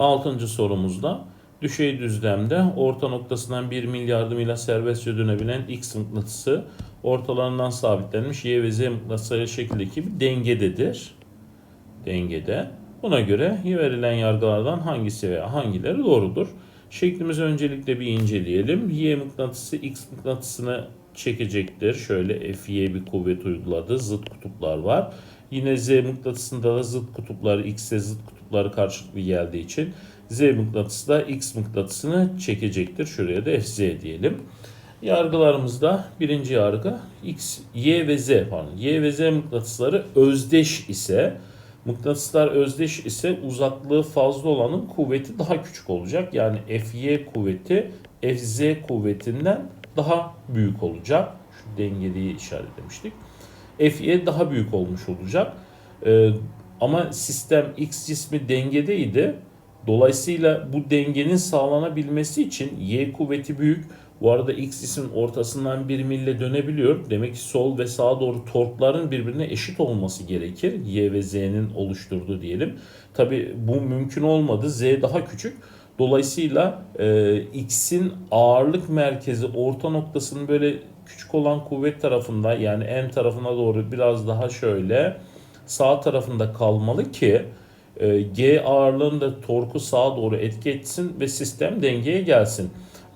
Altıncı sorumuzda düşey düzlemde orta noktasından bir mil yardımıyla serbestçe dönebilen X mıknatısı ortalarından sabitlenmiş Y ve Z mıknatısları şekildeki bir dengededir. Dengede. Buna göre verilen yargılardan hangisi veya hangileri doğrudur? Şeklimizi öncelikle bir inceleyelim. Y mıknatısı X mıknatısını çekecektir. Şöyle Fy bir kuvvet uyguladı. Zıt kutuplar var. Yine Z mıknatısında da zıt kutupları X'e zıt kutupları karşılıklı geldiği için Z mıknatısı da X mıknatısını çekecektir. Şuraya da Fz diyelim. Yargılarımızda birinci yargı X, Y ve Z pardon. Y ve Z mıknatısları özdeş ise mıknatıslar özdeş ise uzaklığı fazla olanın kuvveti daha küçük olacak. Yani Fy kuvveti Fz kuvvetinden daha büyük olacak. Şu dengeliği işaretlemiştik. Fy daha büyük olmuş olacak. Ee, ama sistem X cismi dengedeydi. Dolayısıyla bu dengenin sağlanabilmesi için Y kuvveti büyük. Bu arada X cismin ortasından bir mille dönebiliyor. Demek ki sol ve sağa doğru torkların birbirine eşit olması gerekir. Y ve Z'nin oluşturduğu diyelim. Tabi bu mümkün olmadı. Z daha küçük. Dolayısıyla e, X'in ağırlık merkezi orta noktasının böyle küçük olan kuvvet tarafında yani en tarafına doğru biraz daha şöyle sağ tarafında kalmalı ki e, G ağırlığında torku sağa doğru etki etsin ve sistem dengeye gelsin.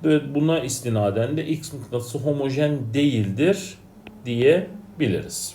Ve buna istinaden de X mıknatısı homojen değildir diyebiliriz.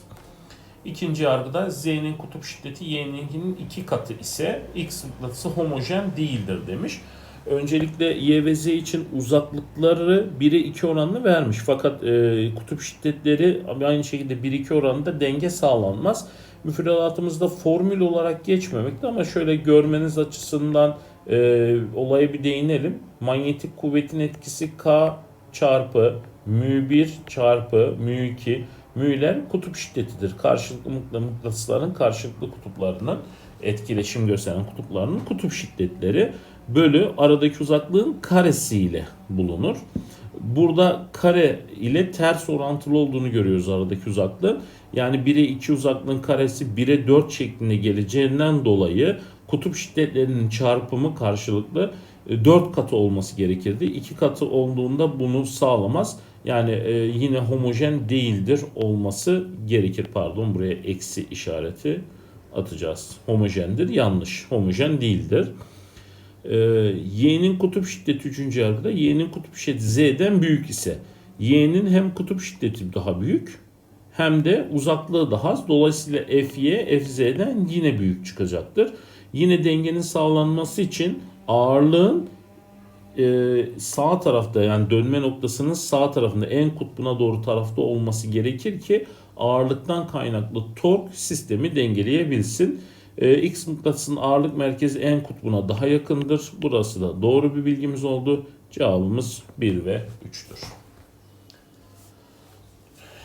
İkinci yargıda Z'nin kutup şiddeti Y'ninkinin iki katı ise X mıknatısı homojen değildir demiş. Öncelikle Y ve Z için uzaklıkları 1'e 2 oranını vermiş. Fakat e, kutup şiddetleri aynı şekilde 1-2 oranında denge sağlanmaz. Müfredatımızda formül olarak geçmemekte ama şöyle görmeniz açısından e, olaya bir değinelim. Manyetik kuvvetin etkisi K çarpı μ1 çarpı μ2 mü'ler kutup şiddetidir. Karşılıklı mıknatısların karşılıklı kutuplarının etkileşim gösteren kutuplarının kutup şiddetleri bölü aradaki uzaklığın karesiyle bulunur. Burada kare ile ters orantılı olduğunu görüyoruz aradaki uzaklığın. Yani 1'e 2 uzaklığın karesi 1'e 4 şeklinde geleceğinden dolayı kutup şiddetlerinin çarpımı karşılıklı 4 katı olması gerekirdi. 2 katı olduğunda bunu sağlamaz. Yani e, yine homojen değildir olması gerekir. Pardon buraya eksi işareti atacağız. Homojendir. Yanlış. Homojen değildir. E, y'nin kutup şiddeti 3. yargıda y'nin kutup şiddeti z'den büyük ise y'nin hem kutup şiddeti daha büyük hem de uzaklığı daha az. Dolayısıyla fy fz'den yine büyük çıkacaktır. Yine dengenin sağlanması için ağırlığın e, sağ tarafta yani dönme noktasının sağ tarafında en kutbuna doğru tarafta olması gerekir ki ağırlıktan kaynaklı tork sistemi dengeleyebilsin. E, X mıknatısının ağırlık merkezi en kutbuna daha yakındır. Burası da doğru bir bilgimiz oldu. Cevabımız 1 ve 3'tür.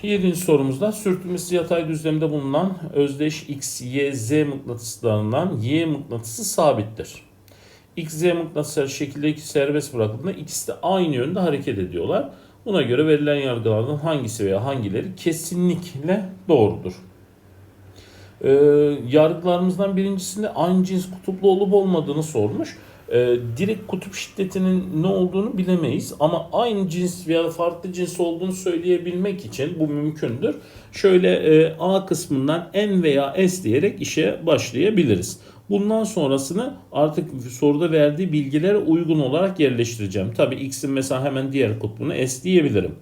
Yedinci sorumuzda sürtünmesiz yatay düzlemde bulunan özdeş X, Y, Z mıknatıslarından Y mıknatısı sabittir. X, Z mıknatısları şekildeki serbest bırakıldığında ikisi de aynı yönde hareket ediyorlar. Buna göre verilen yargılardan hangisi veya hangileri kesinlikle doğrudur. Ee, yargılarımızdan birincisinde aynı cins kutuplu olup olmadığını sormuş. Ee, direkt kutup şiddetinin ne olduğunu bilemeyiz ama aynı cins veya farklı cins olduğunu söyleyebilmek için bu mümkündür. Şöyle e, A kısmından N veya S diyerek işe başlayabiliriz. Bundan sonrasını artık soruda verdiği bilgilere uygun olarak yerleştireceğim. Tabi X'in mesela hemen diğer kutbuna S diyebilirim.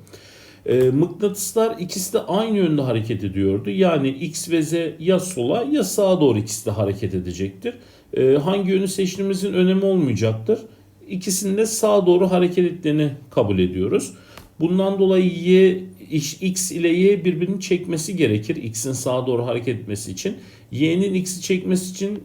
E, mıknatıslar ikisi de aynı yönde hareket ediyordu. Yani X ve Z ya sola ya sağa doğru ikisi de hareket edecektir. E, hangi yönü seçtiğimizin önemi olmayacaktır. İkisinin de sağa doğru hareket ettiğini kabul ediyoruz. Bundan dolayı Y, X ile Y birbirini çekmesi gerekir. X'in sağa doğru hareket etmesi için. Y'nin X'i çekmesi için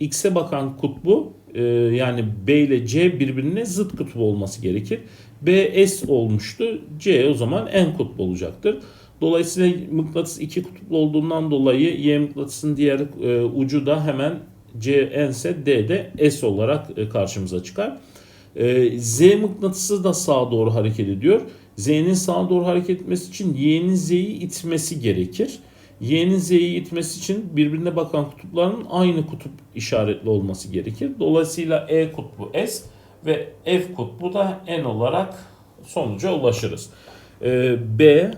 X'e bakan kutbu e, yani B ile C birbirine zıt kutbu olması gerekir. B S olmuştu. C o zaman en kutbu olacaktır. Dolayısıyla mıknatıs iki kutuplu olduğundan dolayı Y mıknatısın diğer e, ucu da hemen C N ise D de S olarak e, karşımıza çıkar. E, Z mıknatısı da sağa doğru hareket ediyor. Z'nin sağa doğru hareket etmesi için Y'nin Z'yi itmesi gerekir. Y'nin Z'yi itmesi için birbirine bakan kutupların aynı kutup işaretli olması gerekir. Dolayısıyla E kutbu S ve F kutbu da N olarak sonuca ulaşırız. Ee, B,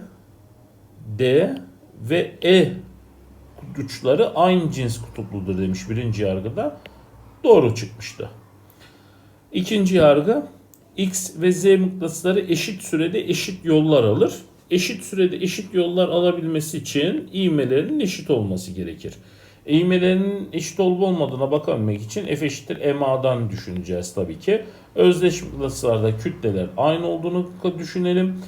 D ve E uçları aynı cins kutupludur demiş birinci yargıda. Doğru çıkmıştı. İkinci yargı X ve Z mıknatısları eşit sürede eşit yollar alır. Eşit sürede eşit yollar alabilmesi için ivmelerinin eşit olması gerekir. İğmelerinin eşit olup olmadığına bakabilmek için F eşittir MA'dan düşüneceğiz tabii ki. Özdeş mıknatıslarda kütleler aynı olduğunu düşünelim.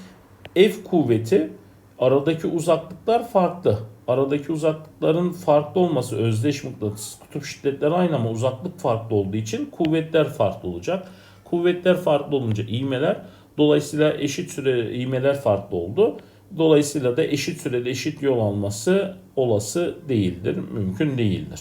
F kuvveti aradaki uzaklıklar farklı. Aradaki uzaklıkların farklı olması özdeş mıknatıs kutup şiddetleri aynı ama uzaklık farklı olduğu için kuvvetler farklı olacak. Kuvvetler farklı olunca ivmeler dolayısıyla eşit süre ivmeler farklı oldu. Dolayısıyla da eşit sürede eşit yol alması olası değildir, mümkün değildir.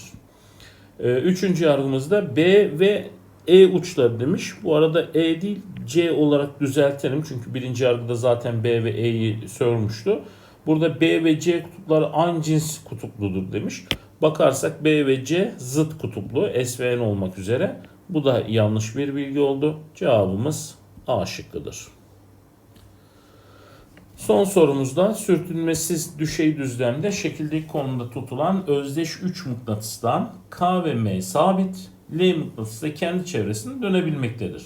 Ee, Üçüncü yargımızda B ve E uçları demiş. Bu arada E değil C olarak düzeltelim. Çünkü birinci yargıda zaten B ve E'yi sormuştu. Burada B ve C kutupları aynı cins kutupludur demiş. Bakarsak B ve C zıt kutuplu S ve N olmak üzere. Bu da yanlış bir bilgi oldu. Cevabımız A şıkkıdır. Son sorumuzda sürtünmesiz düşey düzlemde şekildeki konumda tutulan özdeş 3 mıknatıstan K ve M sabit, L mıknatısı da kendi çevresinde dönebilmektedir.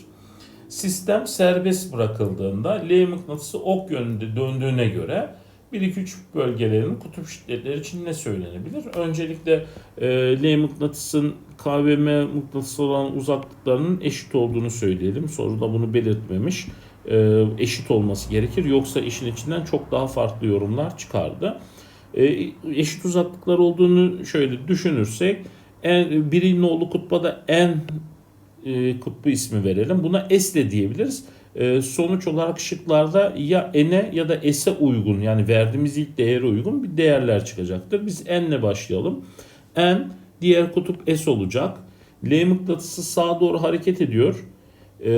Sistem serbest bırakıldığında L mıknatısı ok yönünde döndüğüne göre 1-2-3 bölgelerinin kutup şiddetleri için ne söylenebilir? Öncelikle e, L mıknatısın K ve M mıknatısı olan uzaklıklarının eşit olduğunu söyleyelim. Soruda bunu belirtmemiş. E, eşit olması gerekir. Yoksa işin içinden çok daha farklı yorumlar çıkardı. E, eşit uzaklıklar olduğunu şöyle düşünürsek en, birinin oğlu kutba da en e, kutbu ismi verelim. Buna S de diyebiliriz. E, sonuç olarak şıklarda ya n'e ya da s'e uygun yani verdiğimiz ilk değere uygun bir değerler çıkacaktır. Biz n'le başlayalım. n diğer kutup s olacak. L mıknatısı sağa doğru hareket ediyor. E,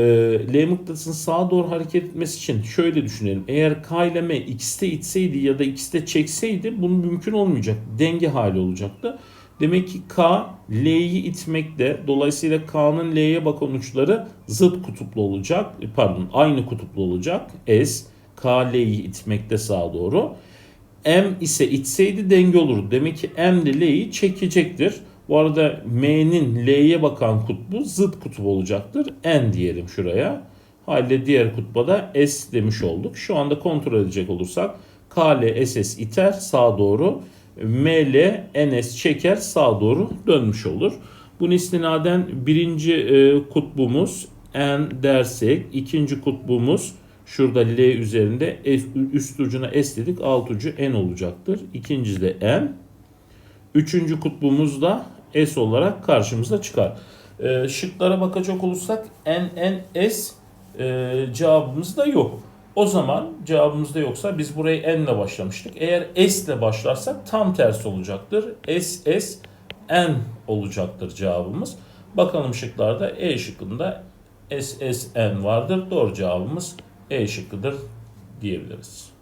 L mıknatısının sağa doğru hareket etmesi için şöyle düşünelim. Eğer K ile M x'te itseydi ya da x'te çekseydi bunun mümkün olmayacak. Denge hali olacaktı. Demek ki K L'yi itmekte. Dolayısıyla K'nın L'ye bakan uçları zıt kutuplu olacak. Pardon aynı kutuplu olacak. S K L'yi itmekte sağa doğru. M ise itseydi denge olurdu. Demek ki M de L'yi çekecektir. Bu arada M'nin L'ye bakan kutbu zıt kutup olacaktır. N diyelim şuraya. Halde diğer kutba da S demiş olduk. Şu anda kontrol edecek olursak K L SS iter sağa doğru. ML NS çeker sağa doğru dönmüş olur. Bunun istinaden birinci e, kutbumuz N dersek ikinci kutbumuz şurada L üzerinde F, üst ucuna S dedik alt ucu N olacaktır. İkincisi de N. Üçüncü kutbumuz da S olarak karşımıza çıkar. E, şıklara bakacak olursak N, N, S e, cevabımız da yok. O zaman cevabımızda yoksa biz burayı n ile başlamıştık. Eğer s ile başlarsak tam tersi olacaktır. s n olacaktır cevabımız. Bakalım şıklarda E şıkkında s s n vardır. Doğru cevabımız E şıkkıdır diyebiliriz.